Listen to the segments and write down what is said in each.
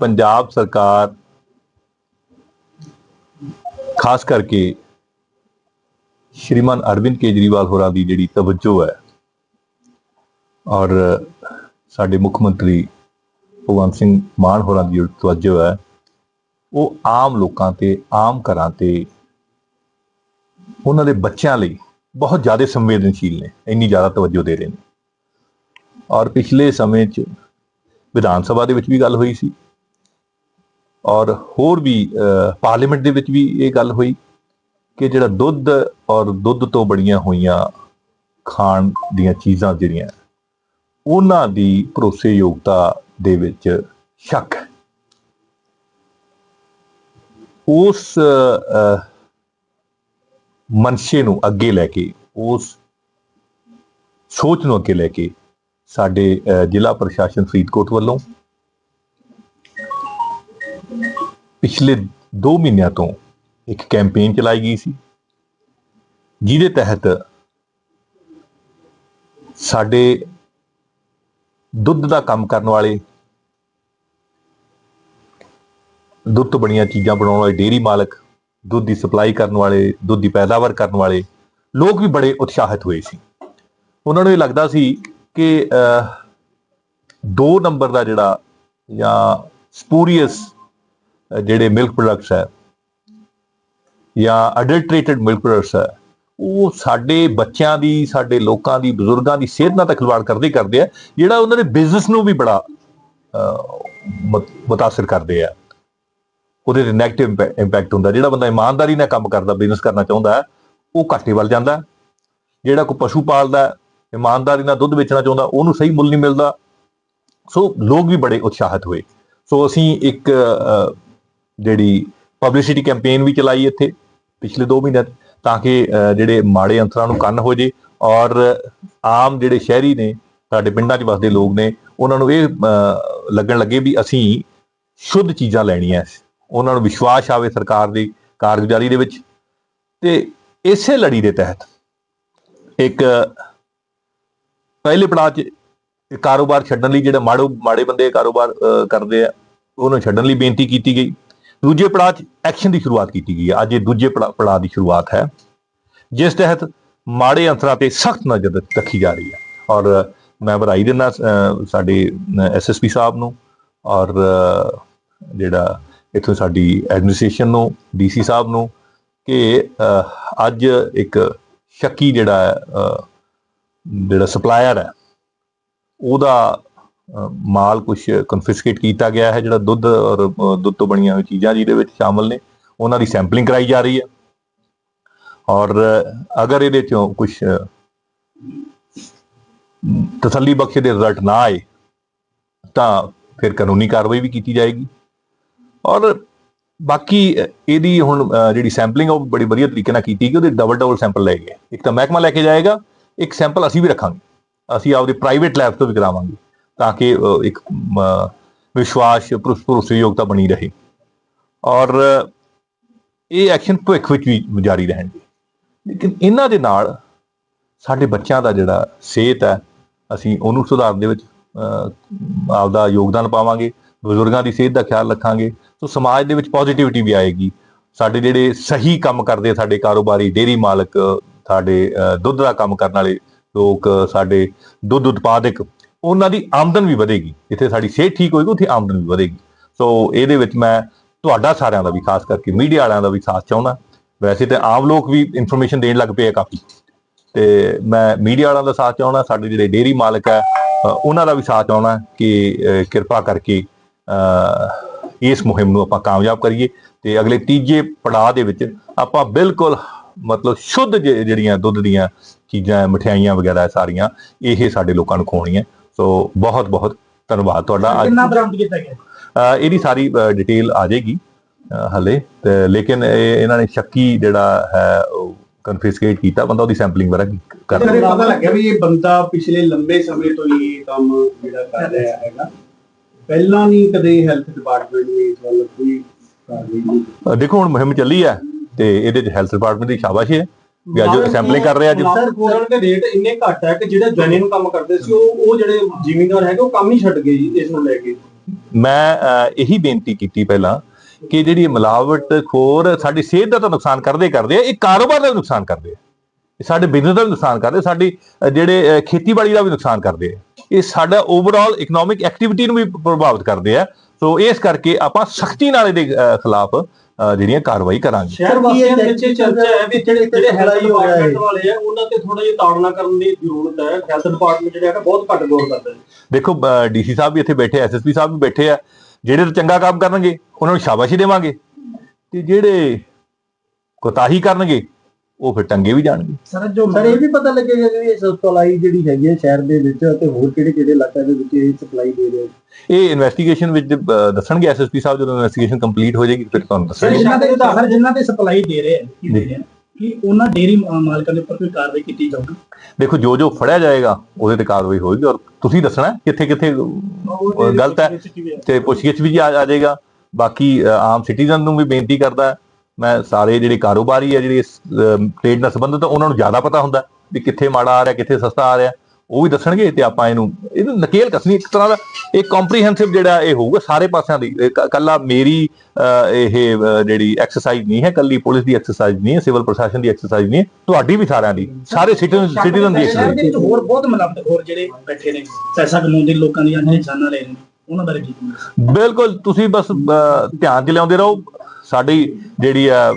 ਪੰਜਾਬ ਸਰਕਾਰ ਖਾਸ ਕਰਕੇ ਸ਼੍ਰੀਮਾਨ ਅਰਵਿੰਦ ਕੇਜਰੀਵਾਲ ਹੋਰਾਂ ਦੀ ਜਿਹੜੀ ਤਵੱਜੋ ਹੈ ਔਰ ਸਾਡੇ ਮੁੱਖ ਮੰਤਰੀ ਭਗਵੰਤ ਸਿੰਘ ਮਾਨ ਹੋਰਾਂ ਦੀ ਜਿਹੜੀ ਤਵੱਜੋ ਹੈ, ਉਹ ਆਮ ਲੋਕਾਂ ਤੇ, ਆਮ ਘਰਾਂ ਤੇ, ਉਹਨਾਂ ਦੇ ਬੱਚਿਆਂ ਲਈ ਬਹੁਤ ਜ਼ਿਆਦਾ ਸੰਵੇਦਨਸ਼ੀਲ ਨੇ, ਇੰਨੀ ਜ਼ਿਆਦਾ ਤਵੱਜੋ ਦੇ ਰਹੇ ਨੇ। ਔਰ ਪਿਛਲੇ ਸਮੇਂ 'ਚ ਵਿਧਾਨ ਸਭਾ ਦੇ ਵਿੱਚ ਵੀ ਗੱਲ ਹੋਈ ਸੀ। ਔਰ ਹੋਰ ਵੀ ਪਾਰਲੀਮੈਂਟ ਦੇ ਵਿੱਚ ਵੀ ਇਹ ਗੱਲ ਹੋਈ ਕਿ ਜਿਹੜਾ ਦੁੱਧ ਔਰ ਦੁੱਧ ਤੋਂ ਬਣੀਆਂ ਹੋਈਆਂ ਖਾਣ ਦੀਆਂ ਚੀਜ਼ਾਂ ਜਿਹੜੀਆਂ ਉਹਨਾਂ ਦੀ ਭਰੋਸੇਯੋਗਤਾ ਦੇ ਵਿੱਚ ਸ਼ੱਕ ਹੈ। ਉਸ ਅਹ, ਮਨਸ਼ੇ ਨੂੰ ਅੱਗੇ ਲੈ ਕੇ ਉਸ ਸੋਚ ਨੂੰ ਅੱਗੇ ਲੈ ਕੇ ਸਾਡੇ ਜ਼ਿਲ੍ਹਾ ਪ੍ਰਸ਼ਾਸਨ ਫਰੀਦਕੋਟ ਵੱਲੋਂ ਪਿਛਲੇ 2 ਮਹੀਨਿਆਂ ਤੋਂ ਇੱਕ ਕੈਂਪੇਨ ਚਲਾਈ ਗਈ ਸੀ ਜਿਹਦੇ ਤਹਿਤ ਸਾਡੇ ਦੁੱਧ ਦਾ ਕੰਮ ਕਰਨ ਵਾਲੇ ਦੁੱਧ ਤੋਂ ਬਣੀਆਂ ਚੀਜ਼ਾਂ ਬਣਾਉਣ ਵਾਲੇ ਡੇਅਰੀ ਮਾਲਕ ਦੁੱਧ ਦੀ ਸਪਲਾਈ ਕਰਨ ਵਾਲੇ ਦੁੱਧ ਦੀ ਪੈਦਾਵਾਰ ਕਰਨ ਵਾਲੇ ਲੋਕ ਵੀ ਬੜੇ ਉਤਸ਼ਾਹਿਤ ਹੋਏ ਸੀ। ਉਹਨਾਂ ਨੂੰ ਇਹ ਲੱਗਦਾ ਸੀ ਕਿ ਅਹ, ਦੋ ਨੰਬਰ ਦਾ ਜਿਹੜਾ ਜਾਂ ਸਪੂਰੀਅਸ ਜਿਹੜੇ ਮਿਲਕ ਪ੍ਰੋਡਕਟਸ ਹੈ ਜਾਂ ਅਡਲਟਰੇਟਡ ਮਿਲਕ ਪ੍ਰੋਡਕਟਸ ਹੈ ਉਹ ਸਾਡੇ ਬੱਚਿਆਂ ਦੀ ਸਾਡੇ ਲੋਕਾਂ ਦੀ ਬਜ਼ੁਰਗਾਂ ਦੀ ਸਿਹਤ ਨਾਲ ਤਾਂ ਖਿਲਵਾੜ ਕਰਦੇ ਹੀ ਕਰਦੇ ਆ ਜਿਹੜਾ ਉਹਨਾਂ ਦੇ ਬਿਜ਼ਨਸ ਨੂੰ ਵੀ ਬੜਾ ਅਹ, ਮੁਤਾਸਰ ਕਰਦੇ ਆ। ਉਹਦੇ ਤੇ 네ਗੇਟਿਵ ਇੰਪੈਕਟ ਹੁੰਦਾ ਜਿਹੜਾ ਬੰਦਾ ਇਮਾਨਦਾਰੀ ਨਾਲ ਕੰਮ ਕਰਦਾ ਬਿਜ਼ਨਸ ਕਰਨਾ ਚਾਹੁੰਦਾ ਹੈ ਉਹ ਘਾਟੇ ਵੱਲ ਜਾਂਦਾ ਜਿਹੜਾ ਕੋਈ ਪਸ਼ੂ ਪਾਲਦਾ ਇਮਾਨਦਾਰੀ ਨਾਲ ਦੁੱਧ ਵੇਚਣਾ ਚਾਹੁੰਦਾ ਉਹਨੂੰ ਸਹੀ ਮੁੱਲ ਨਹੀਂ ਮਿਲਦਾ। ਸੋ ਲੋਕ ਵੀ ਬੜੇ ਉਤਸ਼ਾਹਿਤ ਹੋਏ। ਸੋ ਅਸੀਂ ਇੱਕ ਜਿਹੜੀ ਪਬਲਿਸਿਟੀ ਕੈਂਪੇਨ ਵੀ ਚਲਾਈ ਇੱਥੇ ਪਿਛਲੇ 2 ਮਹੀਨਿਆਂ 'ਚ, ਤਾਂ ਕਿ ਜਿਹੜੇ ਮਾੜੇ ਅੰਸਰਾਂ ਨੂੰ ਕੰਨ ਹੋ ਜੇ ਔਰ ਆਮ ਜਿਹੜੇ ਸ਼ਹਿਰੀ ਨੇ ਸਾਡੇ ਪਿੰਡਾਂ 'ਚ ਵਸਦੇ ਲੋਕ ਨੇ ਉਹਨਾਂ ਨੂੰ ਇਹ ਲੱਗਣ ਲੱਗੇ ਵੀ ਅਸੀਂ ਸ਼ੁੱਧ ਚੀਜ਼ਾਂ ਲੈਣੀਆਂ ਉਹਨਾਂ ਨੂੰ ਵਿਸ਼ਵਾਸ ਆਵੇ ਸਰਕਾਰ ਦੀ ਕਾਰਗੁਜ਼ਾਰੀ ਦੇ ਵਿੱਚ। ਤੇ ਇਸੇ ਲੜੀ ਦੇ ਤਹਿਤ ਇੱਕ ਪਹਿਲੇ ਪੜਾਅ 'ਚ ਕਾਰੋਬਾਰ ਛੱਡਣ ਲਈ ਜਿਹੜੇ ਮਾੜੇ ਮਾੜੇ ਬੰਦੇ ਕਾਰੋਬਾਰ ਕਰਦੇ ਆ ਉਹਨੂੰ ਛੱਡਣ ਲਈ ਬੇਨਤੀ ਕੀਤੀ ਗਈ। ਦੂਜੇ ਪੜਾਅ 'ਚ ਐਕਸ਼ਨ ਦੀ ਸ਼ੁਰੂਆਤ ਕੀਤੀ ਗਈ ਹੈ। ਅੱਜ ਇਹ ਦੂਜੇ ਪੜਾ- ਪੜਾਅ ਦੀ ਸ਼ੁਰੂਆਤ ਹੈ। ਜਿਸ ਤਹਿਤ ਮਾੜੇ ਅੰਸਰਾਂ ਤੇ ਸਖਤ ਨਜ਼ਰ ਰੱਖੀ ਜਾ ਰਹੀ ਹੈ। ਔਰ ਮੈਂ ਵਧਾਈ ਦਿੰਦਾ ਅਹ, ਸਾਡੇ ਐਸਐਸਪੀ ਸਾਹਿਬ ਨੂੰ ਔਰ ਜਿਹੜਾ ਇੱਥੋਂ ਸਾਡੀ ਐਡਮਿਨਿਸਟ੍ਰੇਸ਼ਨ ਨੂੰ ਡੀਸੀ ਸਾਹਿਬ ਨੂੰ ਕਿ ਅੱਜ ਇੱਕ ਸ਼ੱਕੀ ਜਿਹੜਾ ਜਿਹੜਾ ਸਪਲਾਇਰ ਹੈ ਉਹਦਾ ਮਾਲ ਕੁਝ ਕਨਫਿਸਕੇਟ ਕੀਤਾ ਗਿਆ ਹੈ, ਜਿਹੜਾ ਦੁੱਧ ਔਰ ਦੁੱਧ ਤੋਂ ਬਣੀਆਂ ਹੋਈਆਂ ਚੀਜ਼ਾਂ ਜਿਹਦੇ ਵਿੱਚ ਸ਼ਾਮਲ ਨੇ, ਉਹਨਾਂ ਦੀ ਸੈਂਪਲਿੰਗ ਕਰਾਈ ਜਾ ਰਹੀ ਹੈ। ਔਰ ਅਗਰ ਇਹਦੇ ਚੋਂ ਕੁਝ ਤਸੱਲੀ ਬਖਸ਼ ਦੇ ਰਿਜ਼ਲਟ ਨਾ ਆਏ, ਤਾਂ ਫਿਰ ਕਾਨੂੰਨੀ ਕਾਰਵਾਈ ਵੀ ਕੀਤੀ ਜਾਏਗੀ। ਔਰ ਬਾਕੀ ਇਹਦੀ ਹੁਣ ਜਿਹੜੀ ਸੈਂਪਲਿੰਗ ਉਹ ਬੜੀ ਵਧੀਆ ਤਰੀਕੇ ਨਾਲ ਕੀਤੀ ਗਈ, ਉਹਦੇ ਡਬਲ ਡਬਲ ਸੈਂਪਲ ਲਏ ਗਏ। ਇੱਕ ਤਾਂ ਮਹਿਕਮਾ ਲੈ ਕੇ ਜਾਏਗਾ, ਇੱਕ ਸੈਂਪਲ ਅਸੀਂ ਵੀ ਰੱਖਾਂਗੇ। ਅਸੀਂ ਆਪਦੇ ਪ੍ਰਾਈਵੇਟ ਲੈਬ ਤੋਂ ਵੀ ਕਰਾਵਾਂਗੇ। ਤਾਂ ਕਿ ਇੱਕ ਵਿਸ਼ਵਾਸ ਭਰੋਸੇਯੋਗਤਾ ਬਣੀ ਰਹੇ। ਔਰ ਇਹ ਐਕਸ਼ਨ ਭਵਿੱਖ ਵਿੱਚ ਵੀ ਜਾਰੀ ਰਹਿਣਗੇ। ਲੇਕਿਨ ਇਹਨਾਂ ਦੇ ਨਾਲ ਸਾਡੇ ਬੱਚਿਆਂ ਦਾ ਜਿਹੜਾ ਸਿਹਤ ਹੈ, ਅਸੀਂ ਉਹਨੂੰ ਸੁਧਾਰਨ ਦੇ ਵਿੱਚ ਆਪਦਾ ਯੋਗਦਾਨ ਪਾਵਾਂਗੇ, ਬਜ਼ੁਰਗਾਂ ਦੀ ਸਿਹਤ ਦਾ ਖਿਆਲ ਰੱਖਾਂਗੇ, ਸੋ ਸਮਾਜ ਦੇ ਵਿੱਚ ਪੋਜ਼ਿਟਿਵਿਟੀ ਵੀ ਆਏਗੀ। ਸਾਡੇ ਜਿਹੜੇ ਸਹੀ ਕੰਮ ਕਰਦੇ ਸਾਡੇ ਕਾਰੋਬਾਰੀ ਡੇਰੀ ਮਾਲਕ ਸਾਡੇ ਦੁੱਧ ਦਾ ਕੰਮ ਕਰਨ ਵਾਲੇ ਲੋਕ ਸਾਡੇ ਦੁੱਧ ਉਤਪਾਦਕ ਉਹਨਾਂ ਦੀ ਆਮਦਨ ਵੀ ਵਧੇਗੀ। ਜਿੱਥੇ ਸਾਡੀ ਸਿਹਤ ਠੀਕ ਹੋਏਗੀ, ਉੱਥੇ ਆਮਦਨ ਵੀ ਵਧੇਗੀ। ਸੋ ਇਹਦੇ ਵਿੱਚ ਮੈਂ ਤੁਹਾਡਾ ਸਾਰਿਆਂ ਦਾ ਵੀ ਖਾਸ ਕਰਕੇ ਮੀਡੀਆ ਵਾਲਿਆਂ ਦਾ ਵੀ ਸਾਥ ਚਾਹੁੰਦਾ। ਵੈਸੇ ਤੇ ਆਮ ਲੋਕ ਵੀ ਇਨਫੋਰਮੇਸ਼ਨ ਦੇਣ ਲੱਗ ਪਏ ਆ ਕਾਫੀ। ਤੇ ਮੈਂ ਮੀਡੀਆ ਵਾਲਿਆਂ ਦਾ ਸਾਥ ਚਾਹੁੰਦਾ, ਸਾਡੇ ਜਿਹੜੇ ਡੇਰੀ ਮਾਲਕ ਹੈ ਉਹਨਾਂ ਦਾ ਵੀ ਸਾਥ ਚਾਹੁੰਦਾ ਕਿ ਕਿਰਪਾ ਕਰਕੇ ਇਸ ਮੁਹਿੰਮ ਨੂੰ ਆਪਾਂ ਕਾਮਯਾਬ ਕਰੀਏ। ਤੇ ਅਗਲੇ ਤੀਜੇ ਪੜਾਅ ਦੇ ਵਿੱਚ ਆਪਾਂ ਬਿਲਕੁਲ ਮਤਲਬ ਸ਼ੁੱਧ ਜਿ- ਜਿਹੜੀਆਂ ਦੁੱਧ ਦੀਆਂ ਚੀਜ਼ਾਂ, ਮਠਿਆਈਆਂ ਵਗੈਰਾ ਸਾਰੀਆਂ, ਇਹ ਸਾਡੇ ਲੋਕਾਂ ਨੂੰ ਖਵਾਉਣੀਆਂ। ਸੋ ਬਹੁਤ ਬਹੁਤ ਧੰਨਵਾਦ ਤੁਹਾਡਾ। ਅੱਜ ਕਿੰਨਾ ਬਰਾਮਦ ਕੀਤਾ ਗਿਆ? ਇਹਦੀ ਸਾਰੀ ਡਿਟੇਲ ਆ ਜਾਏਗੀ ਹਲੇ। ਤੇ ਲੇਕਿਨ ਇਹ- ਇਹਨਾਂ ਨੇ ਸ਼ੱਕੀ ਜਿਹੜਾ ਹੈ ਉਹ ਕਨਫਿਸਕੇਟ ਕੀਤਾ ਬੰਦਾ ਉਹਦੀ ਸੈਂਪਲਿੰਗ ਵਗੈਰਾ ਕਰ ਸਰ ਇਹ ਪਤਾ ਲੱਗਿਆ ਵੀ ਇਹ ਬੰਦਾ ਪਿਛਲੇ ਲੰਬੇ ਸਮੇਂ ਤੋਂ ਹੀ ਇਹ ਕੰਮ ਜਿਹੜਾ ਕਰ ਰਿਹਾ ਹੈਗਾ। ਪਹਿਲਾਂ ਨਹੀਂ ਕਦੇ ਹੈਲਥ ਡਿਪਾਰਟਮੈਂਟ ਨੇ ਇਸ ਵੱਲ ਕੋਈ ਕਾਰਵਾਈ ਦੇਖੋ ਹੁਣ ਮੁਹਿੰਮ ਚੱਲੀ ਹੈ ਤੇ ਇਹਦੇ ਚ ਹੈਲਥ ਡਿਪਾਰਟਮੈਂਟ ਦੀ ਸ਼ਾਬਾਸ਼ ਹੈ। ਵੀ ਅੱਜ ਸੈਂਪਲਿੰਗ ਕਰ ਰਿਹਾ ਅੱਜ। ਸਰ ਗੋਲਡ ਦੇ ਰੇਟ ਇੰਨੇ ਘੱਟ ਹੈ ਕਿ ਜਿਹੜੇ ਜੈਨੂਇਨ ਕੰਮ ਕਰਦੇ ਸੀ ਉਹ ਉਹ ਜਿਹੜੇ ਜ਼ਿਮੀਂਦਾਰ ਹੈਗੇ ਉਹ ਕੰਮ ਹੀ ਛੱਡ ਗਏ ਜੀ ਇਸ ਨੂੰ ਲੈ ਕੇ। ਮੈਂ ਇਹੀ ਬੇਨਤੀ ਕੀਤੀ ਪਹਿਲਾਂ ਕਿ ਜਿਹੜੀ ਮਿਲਾਵਟ ਖੋਰ ਸਾਡੀ ਸਿਹਤ ਦਾ ਤਾਂ ਨੁਕਸਾਨ ਕਰਦੇ ਕਰਦੇ ਆ ਇਹ ਕਾਰੋਬਾਰ ਦਾ ਨੁਕਸਾਨ ਕਰਦੇ ਸਾਡੇ ਬਿਜ਼ਨਸ ਦਾ ਨੁਕਸਾਨ ਕਰਦੇ ਸਾਡੀ ਜਿਹੜੇ ਖੇਤੀਬਾੜੀ ਦਾ ਵੀ ਨੁਕਸਾਨ ਕਰਦੇ ਇਹ ਸਾਡਾ ਓਵਰਆਲ ਇਕਨੋਮਿਕ ਐਕਟੀਵਿਟੀ ਨੂੰ ਵੀ ਪ੍ਰਭਾਵਿਤ ਕਰਦੇ ਆ। ਸੋ ਇਸ ਕਰਕੇ ਆਪਾਂ ਸਖਤੀ ਨਾਲ ਇਹਦੇ ਖਿਲਾਫ ਜਿਹੜੀਆਂ ਕਾਰਵਾਈ ਕਰਾਂਗੇ। ਸ਼ਹਿਰ ਵਾਸੀਆਂ ਦੇ ਵਿੱਚ ਚਰਚਾ ਹੈ ਵੀ ਜਿਹੜੇ ਜਿਹੜੇ ਹੈਲਥ ਡਿਪਾਰਟਮੈਂਟ ਵਾਲੇ ਆ ਉਹਨਾਂ ਤੇ ਥੋੜਾ ਜਿਹਾ ਤਾੜਨਾ ਕਰਨ ਦੀ ਜ਼ਰੂਰਤ ਹੈ। ਹੈਲਥ ਡਿਪਾਰਟਮੈਂਟ ਜਿਹੜਾ ਹੈਗਾ ਬਹੁਤ ਘੱਟ ਗੌਰ ਕਰਦਾ ਹੈ ਦੇਖੋ ਡੀਸੀ ਸਾਹਿਬ ਵੀ ਇੱਥੇ ਬੈਠੇ ਐਸਐਸਪੀ ਸਾਹਿਬ ਵੀ ਬੈਠੇ ਆ। ਜਿਹੜੇ ਤਾਂ ਚੰਗਾ ਕੰਮ ਕਰਨਗੇ ਉਹਨਾਂ ਨੂੰ ਸ਼ਾਬਾਸ਼ੀ ਦੇਵਾਂਗੇ। ਤੇ ਜਿਹੜੇ ਕੋਤਾਹੀ ਕਰਨਗੇ ਉਹ ਫਿਰ ਟੰਗੇ ਵੀ ਜਾਣਗੇ। ਸਰ ਜੋ ਸਰ ਇਹ ਵੀ ਪਤਾ ਲੱਗੇਗਾ ਕਿ ਇਹ ਸਪਲਾਈ ਜਿਹੜੀ ਹੈਗੀ ਹੈ ਸ਼ਹਿਰ ਦੇ ਵਿੱਚ ਤੇ ਹੋਰ ਕਿਹੜੇ ਕਿਹੜੇ ਇਲਾਕਿਆਂ ਦੇ ਵਿੱਚ ਇਹ ਸਪਲਾਈ ਦੇ ਰਹੇ ਇਹ ਇਨਵੈਸਟੀਗੇਸ਼ਨ ਵਿੱਚ ਦੱਸਣਗੇ ਐਸਐਸਪੀ ਸਾਹਿਬ ਜਦੋਂ ਇਨਵੈਸਟੀਗੇਸ਼ਨ ਕੰਪਲੀਟ ਹੋ ਜਾਏਗੀ ਫਿਰ ਤੁਹਾਨੂੰ ਸਰ ਦੱਸਣਗੇ ਜਿਨ੍ਹਾਂ ਦੇ ਸਰ ਜਿਨ੍ਹਾਂ ਦੇ ਸਪਲਾਈ ਦੇ ਰਹੇ ਆ ਕੀ ਉਹਨਾਂ ਡੇਰੀ ਮਾਲਕਾਂ ਦੇ ਉੱਪਰ ਕੋਈ ਕਾਰਵਾਈ ਕੀਤੀ ਜਾਊਗੀ? ਦੇਖੋ ਜੋ ਜੋ ਫੜਿਆ ਜਾਏਗਾ ਉਹਦੇ ਤੇ ਕਾਰਵਾਈ ਹੋਏਗੀ ਔਰ ਤੁਸੀਂ ਦੱਸਣਾ ਕਿੱਥੇ ਕਿੱਥੇ ਗਲਤ ਹੈ ਤੇ ਪੁੱਛਗਿੱਛ ਵੀ ਆ ਜਾਏਗਾ। ਬਾਕੀ ਆਮ ਸਿਟੀਜ਼ਨ ਨੂੰ ਵੀ ਬੇਨਤੀ ਕਰਦਾ ਮੈਂ ਸਾਰੇ ਜਿਹੜੇ ਕਾਰੋਬਾਰੀ ਆ ਜਿਹੜੇ ਟ੍ਰੇਡ ਨਾਲ ਸੰਬੰਧਿਤ ਉਹਨਾਂ ਨੂੰ ਜ਼ਿਆਦਾ ਪਤਾ ਹੁੰਦਾ ਵੀ ਕਿੱਥੇ ਮਾੜਾ ਆ ਰਿਹਾ ਕਿੱਥੇ ਸਸਤਾ ਆ ਰਿਹਾ। ਉਹ ਵੀ ਦੱਸਣਗੇ ਤੇ ਆਪਾਂ ਇਹਨੂੰ ਇਹਨੂੰ ਨਕੇਲ ਕਸਣੀ। ਇੱਕ ਤਰ੍ਹਾਂ ਦਾ ਇੱਕ ਕੰਪਰੀਹੈਂਸਿਵ ਜਿਹੜਾ ਇਹ ਹੋਊਗਾ ਸਾਰੇ ਪਾਸਿਆਂ ਦੀ। ਇਹ ਕੱਲਾ ਮੇਰੀ ਇਹ ਜਿਹੜੀ ਐਕਸਰਸਾਈਜ਼ ਨਹੀਂ ਹੈ ਕੱਲੀ ਪੁਲਿਸ ਦੀ ਐਕਸਰਸਾਈਜ਼ ਨਹੀਂ ਹੈ ਸਿਵਲ ਪ੍ਰਸ਼ਾਸਨ ਦੀ ਐਕਸਰਸਾਈਜ਼ ਨਹੀਂ ਹੈ ਤੁਹਾਡੀ ਵੀ ਸਾਰਿਆਂ ਦੀ। ਸਾਰੇ ਸਿਟੀਜ਼ਨ ਸਿਟੀਜ਼ਨ ਦੀ ਐਕਸਰਸਾਈਜ਼ ਦੇ ਹੋਰ ਬਹੁਤ ਮਿਲਾਵਟਖੋਰ ਜਿਹੜੇ ਬੈਠੇ ਨੇ ਪੈਸਾ ਕਮਾਉਂਦੇ ਲੋਕਾਂ ਦੀਆਂ ਜਾਨਾਂ ਲੈ ਰਹੇ ਨੇ। ਉਹਨਾਂ ਬਾਰੇ ਕੀ? ਬਿਲਕੁਲ ਤੁਸੀਂ ਬਸ ਧਿਆਨ ਚ ਲਿਆਉਂਦੇ ਰਹੋ। ਸਾਡੀ ਜਿਹੜੀ ਆ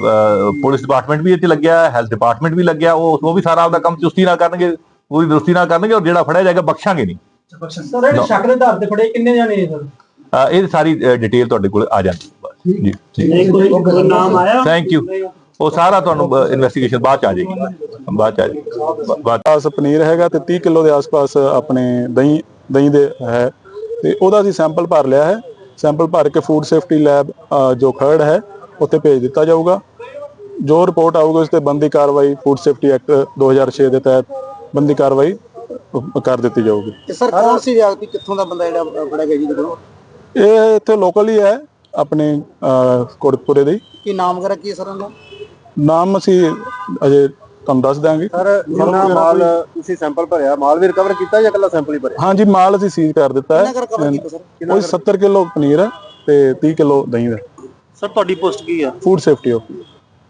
ਪੁਲਿਸ ਡਿਪਾਰਟਮੈਂਟ ਵੀ ਇੱਥੇ ਲੱਗਿਆ ਹੈਲਥ ਡਿਪਾਰਟਮੈਂਟ ਵੀ ਲੱਗਿਆ ਉਹ ਉਹ ਵੀ ਸਾਰਾ ਆਪਦਾ ਕੰਮ ਚੁਸਤੀ ਨਾਲ ਕਰਨਗੇ ਪੂਰੀ ਦਰੁਸਤੀ ਨਾਲ ਕਰਨਗੇ ਔਰ ਜਿਹੜਾ ਫੜਿਆ ਜਾਏਗਾ ਬਖਸ਼ਾਂਗੇ ਨਹੀਂ। ਸਰ ਇਹ ਸ਼ੱਕ ਦੇ ਆਧਾਰ ਤੇ ਫੜੇ ਕਿੰਨੇ ਜਾਣੇ ਨੇ ਸਰ? ਅਹ, ਇਹ ਸਾਰੀ ਡਿਟੇਲ ਤੁਹਾਡੇ ਕੋਲ ਆ ਜਾਂਦੀ ਹੈ। ਜੀ ਜੀ ਕੋਈ ਨਾਮ ਆਇਆ? ਥੈਂਕ ਯੂ ਉਹ ਸਾਰਾ ਤੁਹਾਨੂੰ ਇਨਵੈਸਟੀਗੇਸ਼ਨ ਬਾਅਦ ਚ ਆ ਜਾਏਗੀ। ਬਾਅਦ ਚ ਆ ਜਾਏਗੀ। ਬਾਅਦ ਆਸ ਪਨੀਰ ਹੈਗਾ ਤੇ 30 ਕਿਲੋ ਦੇ ਆਸ-ਪਾਸ ਆਪਣੇ ਦਹੀਂ ਦਹੀਂ ਦੇ ਹੈ। ਤੇ ਉਹਦਾ ਅਸੀਂ ਸੈਂਪਲ ਭਰ ਲਿਆ ਹੈ। ਸੈਂਪਲ ਭਰ ਕੇ ਫੂਡ ਸੇਫਟੀ ਲੈਬ ਜੋ ਖਰੜ ਹੈ ਉੱਥੇ ਭੇਜ ਦਿੱਤਾ ਜਾਊਗਾ। ਜੋ ਰਿਪੋਰਟ ਆਊਗੀ ਉਸ ਤੇ ਬੰਦੀ ਕਾਰਵਾਈ ਫੂਡ ਸੇਫਟੀ ਐਕਟ 2006 ਦੇ ਤਹਿਤ ਬੰਦੀ ਕਾਰਵਾਈ ਕਰ ਦਿੱਤੀ ਜਾਊਗੀ। ਤੇ ਸਰ ਕੌਣ ਸੀ ਵਿਅਕਤੀ? ਕਿੱਥੋਂ ਦਾ ਬੰਦਾ ਜਿਹੜਾ ਫੜਿਆ ਗਿਆ ਜੀ ਦੇ ਕੋਲੋਂ? ਇਹ ਇੱਥੇ ਲੋਕਲ ਹੀ ਹੈ ਆਪਣੇ ਅ, ਕੋਟਕਪੁਰੇ ਦੇ। ਕੀ ਨਾਮ ਵਗੈਰਾ ਕੀ ਸਰ ਉਹਦਾ? ਨਾਮ ਅਸੀਂ ਅਜੇ ਤੁਹਾਨੂੰ ਦੱਸ ਦਾਂਗੇ ਸਰ ਜਿੰਨਾ ਮਾਲ ਤੁਸੀਂ ਸੈਂਪਲ ਭਰਿਆ। ਮਾਲ ਵੀ ਰਿਕਵਰ ਕੀਤਾ ਜਾਂ ਇਕੱਲਾ ਸੈਂਪਲ ਹੀ ਭਰਿਆ? ਹਾਂਜੀ ਮਾਲ ਅਸੀਂ ਸੀਜ਼ ਕਰ ਦਿੱਤਾ ਹੈ। ਕੋਈ 70 ਕਿਲੋ ਪਨੀਰ ਹੈ ਤੇ 30 ਕਿਲੋ ਦਹੀਂ ਹੈ ਸਰ ਤੁਹਾਡੀ ਪੋਸਟ ਕੀ ਆ? ਫੂਡ ਸੇਫਟੀ ਆਫ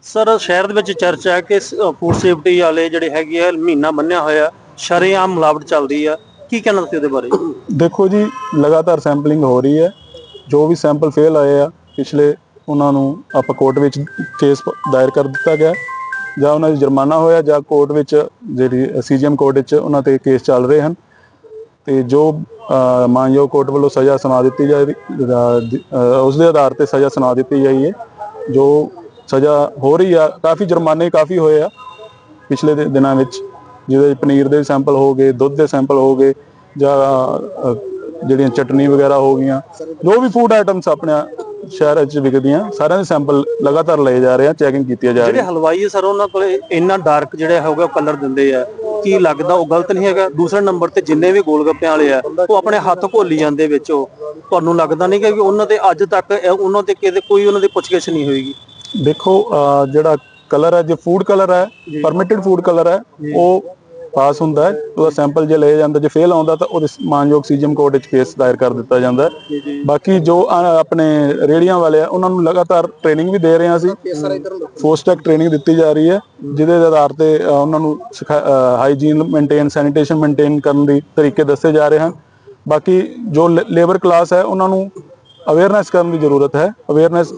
ਸਰ ਸ਼ਹਿਰ ਦੇ ਵਿੱਚ ਚਰਚਾ ਹੈ ਕਿ ਫੂਡ ਸੇਫਟੀ ਵਾਲੇ ਜਿਹੜੇ ਹੈਗੇ ਆ ਮਹੀਨਾ ਬੰਨਿਆ ਹੋਇਆ ਸ਼ਰੇਆਮ ਮਿਲਾਵਟ ਚੱਲਦੀ ਆ। ਕੀ ਕਹਿਣਾ ਤੁਸੀਂ ਉਹਦੇ ਬਾਰੇ? ਦੇਖੋ ਜੀ ਲਗਾਤਾਰ ਸੈਂਪਲਿੰਗ ਹੋ ਰਹੀ ਹੈ। ਜੋ ਵੀ ਸੈਂਪਲ ਫੇਲ ਆਏ ਆ ਪਿਛਲੇ ਉਹਨਾਂ ਨੂੰ ਆਪਾਂ ਕੋਰਟ ਵਿੱਚ ਕੇਸ ਦਾਇਰ ਕਰ ਦਿੱਤਾ ਗਿਆ। ਜਾਂ ਉਹਨਾਂ ਦੀ ਜੁਰਮਾਨਾ ਹੋਇਆ ਜਾਂ ਕੋਰਟ ਵਿੱਚ ਜਿਹੜੀ ਸੀਜੀਐਮ ਕੋਰਟ ਵਿੱਚ ਉਹਨਾਂ ਤੇ ਕੇਸ ਚੱਲ ਰਹੇ ਹਨ। ਤੇ ਜੋ ਮਾਨਯੋਗ ਕੋਰਟ ਵੱਲੋਂ ਸਜ਼ਾ ਸੁਣਾ ਦਿੱਤੀ ਜਾ ਉਸ ਦੇ ਆਧਾਰ ਤੇ ਸਜ਼ਾ ਸੁਣਾ ਦਿੱਤੀ ਜਾਈ ਹੈ ਜੋ ਸਜ਼ਾ ਹੋ ਰਹੀ ਆ, ਕਾਫੀ ਜੁਰਮਾਨੇ ਕਾਫੀ ਹੋਏ ਆ ਪਿਛਲੇ ਦਿਨਾਂ ਵਿੱਚ, ਜਿਹਦੇ ਪਨੀਰ ਦੇ ਸੈਂਪਲ ਹੋ ਗਏ, ਦੁੱਧ ਦੇ ਸੈਂਪਲ ਹੋ ਗਏ, ਜਾਂ ਜਿਹੜੀਆਂ ਚਟਨੀ ਵਗੈਰਾ ਹੋ ਗਈਆਂ, ਜੋ ਵੀ ਫੂਡ ਆਈਟਮਸ ਆਪਣੇ ਸ਼ਹਿਰ ਵਿੱਚ ਵਿਕਦੀਆਂ ਸਾਰਿਆਂ ਦੇ ਸੈਂਪਲ ਲਗਾਤਾਰ ਲਏ ਜਾ ਰਹੇ ਆ ਚੈਕਿੰਗ ਕੀਤੀ ਜਾ ਰਹੀ ਜਿਹੜੇ ਹੈ ਹਲਵਾਈ ਆ ਸਰ ਉਹਨਾਂ ਕੋਲੇ ਇੰਨਾ ਡਾਰਕ ਜਿਹੜਾ ਹੋਗਾ ਕਲਰ ਦਿੰਦੇ ਆ। ਕੀ ਲੱਗਦਾ ਉਹ ਗਲਤ ਨਹੀਂ ਹੈਗਾ? ਦੂਸਰੇ ਨੰਬਰ ਤੇ ਜਿੰਨੇ ਵੀ ਗੋਲਗੱਪਿਆਂ ਵਾਲੇ ਆ ਉਹ ਆਪਣੇ ਹੱਥ ਘੋਲੀ ਜਾਂਦੇ ਵਿੱਚ ਉਹ। ਤੁਹਾਨੂੰ ਲੱਗਦਾ ਨਹੀਂ ਕਿ ਉਹਨਾਂ ਤੇ ਅੱਜ ਤੱਕ ਇਹ- ਉਹਨਾਂ ਤੇ ਕਿਤੇ ਕੋਈ ਉਹਨਾਂ ਦੀ ਪੁੱਛਗਿੱਛ ਨਹੀਂ ਹੋਏਗੀ? ਦੇਖੋ ਜਿਹੜਾ ਕਲਰ ਹੈ ਜੇ ਫੂਡ ਕਲਰ ਹੈ ਪਰਮਿਟਡ ਫੂਡ ਕਲਰ ਹੈ ਉਹ ਪਾਸ ਹੁੰਦਾ ਹੈ ਉਹਦਾ ਸੈਂਪਲ ਜੇ ਲਿਆ ਜਾਂਦਾ ਜੇ ਫੇਲ ਆਉਂਦਾ ਤਾਂ ਉਹਦੇ ਮਾਨਯੋਗ ਸੀਜੀਐਮ ਕੋਰਟ ਵਿੱਚ ਕੇਸ ਦਾਇਰ ਕਰ ਦਿੱਤਾ ਜਾਂਦਾ ਬਾਕੀ ਜੋ ਆਪਣੇ ਰੇੜੀਆਂ ਵਾਲੇ ਆ ਉਹਨਾਂ ਨੂੰ ਲਗਾਤਾਰ ਟ੍ਰੇਨਿੰਗ ਵੀ ਦੇ ਰਹੇ ਹਾਂ ਅਸੀਂ। ਸਰ ਇਧਰ ਫੋਸਟ ਟੈਕ ਟ੍ਰੇਨਿੰਗ ਦਿੱਤੀ ਜਾ ਰਹੀ ਹੈ ਜਿਹਦੇ ਆਧਾਰ ਤੇ ਉਹਨਾਂ ਨੂੰ ਹਾਈਜੀਨ ਮੇਨਟੇਨ ਸੈਨੀਟੇਸ਼ਨ ਮੇਨਟੇਨ ਕਰਨ ਦੀ ਤਰੀਕੇ ਦੱਸੇ ਜਾ ਰਹੇ ਹਨ ਬਾਕੀ ਜੋ ਲੇਬਰ ਕਲਾਸ ਹੈ ਉਹਨਾਂ ਨੂੰ ਅਵੇਅਰਨੈਸ ਕਰਨ ਦੀ ਜ਼ਰੂਰਤ ਹੈ। ਅਵੇਅਰਨੈਸ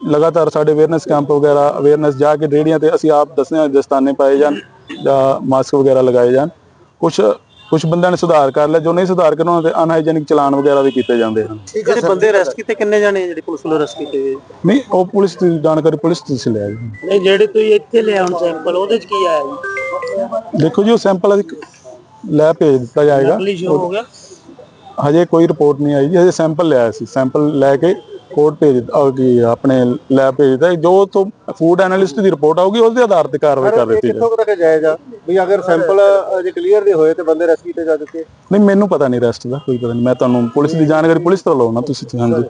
ਲਗਾਤਾਰ ਸਾਡੇ ਅਵੇਅਰਨੈਸ ਕੈਂਪ ਵਗੈਰਾ ਅਵੇਅਰਨੈਸ ਜਾ ਕੇ ਰੇੜੀਆਂ ਤੇ ਅਸੀਂ ਆਪ ਦੱਸਦੇ ਹਾਂ ਦਸਤਾਨੇ ਪਾਏ ਜਾਣ। ਜਾਂ ਮਾਸਕ ਵਗੈਰਾ ਲਗਾਏ ਜਾਣ। ਕੁਝ ਕੁਝ ਬੰਦਿਆਂ ਨੇ ਸੁਧਾਰ ਕਰ ਲਿਆ ਜੋ ਨਹੀਂ ਸੁਧਾਰ ਕਰਨ ਉਹਨਾਂ ਤੇ ਅਨਹਾਈਜੈਨਿਕ ਚਲਾਨ ਵਗੈਰਾ ਵੀ ਕੀਤੇ ਜਾਂਦੇ ਹਨ। ਜਿਹੜੇ ਬੰਦੇ ਅਰੈਸਟ ਕੀਤੇ ਕਿੰਨੇ ਜਾਣੇ ਜਿਹੜੇ ਪੁਲਿਸ ਵੱਲੋਂ ਅਰੈਸਟ ਕੀਤੇ? ਨਹੀਂ ਉਹ ਪੁਲਿਸ ਦੀ ਜਾਣਕਾਰੀ ਪੁਲਿਸ ਤੋਂ ਲਿਆ ਜੀ ਨਹੀਂ ਜਿਹੜੇ ਤੁਸੀਂ ਇੱਥੇ ਲਿਆਉਣ ਸੈਂਪਲ ਉਹਦੇ ਚ ਕੀ ਆਇਆ ਜੀ? ਦੇਖੋ ਜੀ ਉਹ ਸੈਂਪਲ ਅਸੀਂ ਲੈ ਭੇਜ ਦਿੱਤਾ ਜਾਏਗਾ। ਨਕਲੀ ਸ਼ੋ ਹੋ ਗਿਆ। ਹਜੇ ਕੋਈ ਰਿਪੋਰਟ ਨਹੀਂ ਆਈ ਜੀ ਹਜੇ ਸੈਂਪਲ ਲਿਆ ਸੀ। ਸੈਂਪਲ ਲੈ ਕੇ ਕੋਰਟ ਭੇਜ ਦਿੱਤਾ ਉਹ ਕੀ ਆਪਣੇ ਲੈਬ ਭੇਜ ਦਿੱਤਾ ਜੋ ਤੋਂ ਫੂਡ ਐਨਾਲਿਸਟ ਦੀ ਰਿਪੋਰਟ ਆਊਗੀ ਉਸ ਦੇ ਆਧਾਰ ਤੇ ਕਾਰਵਾਈ ਕਰ ਦਿੱਤੀ ਜਾਏਗੀ ਕਿੱਥੋਂ ਤੱਕ ਜਾਏਗਾ? ਵੀ ਅਗਰ ਸੈਂਪਲ ਜੇ ਕਲੀਅਰ ਦੇ ਹੋਏ ਤੇ ਬੰਦੇ ਰੈਸਟ ਕੀਤੇ ਜਾ ਚੁੱਕੇ। ਨਹੀਂ ਮੈਨੂੰ ਪਤਾ ਨਹੀਂ ਰੈਸਟ ਦਾ ਕੋਈ ਪਤਾ ਨਹੀਂ ਮੈਂ ਤੁਹਾਨੂੰ ਪੁਲਿਸ ਦੀ ਜਾਣਕਾਰੀ ਪੁਲਿਸ ਤੋਂ ਲਵਾਉਣਾ ਤੁਸੀਂ ਹਾਂਜੀ।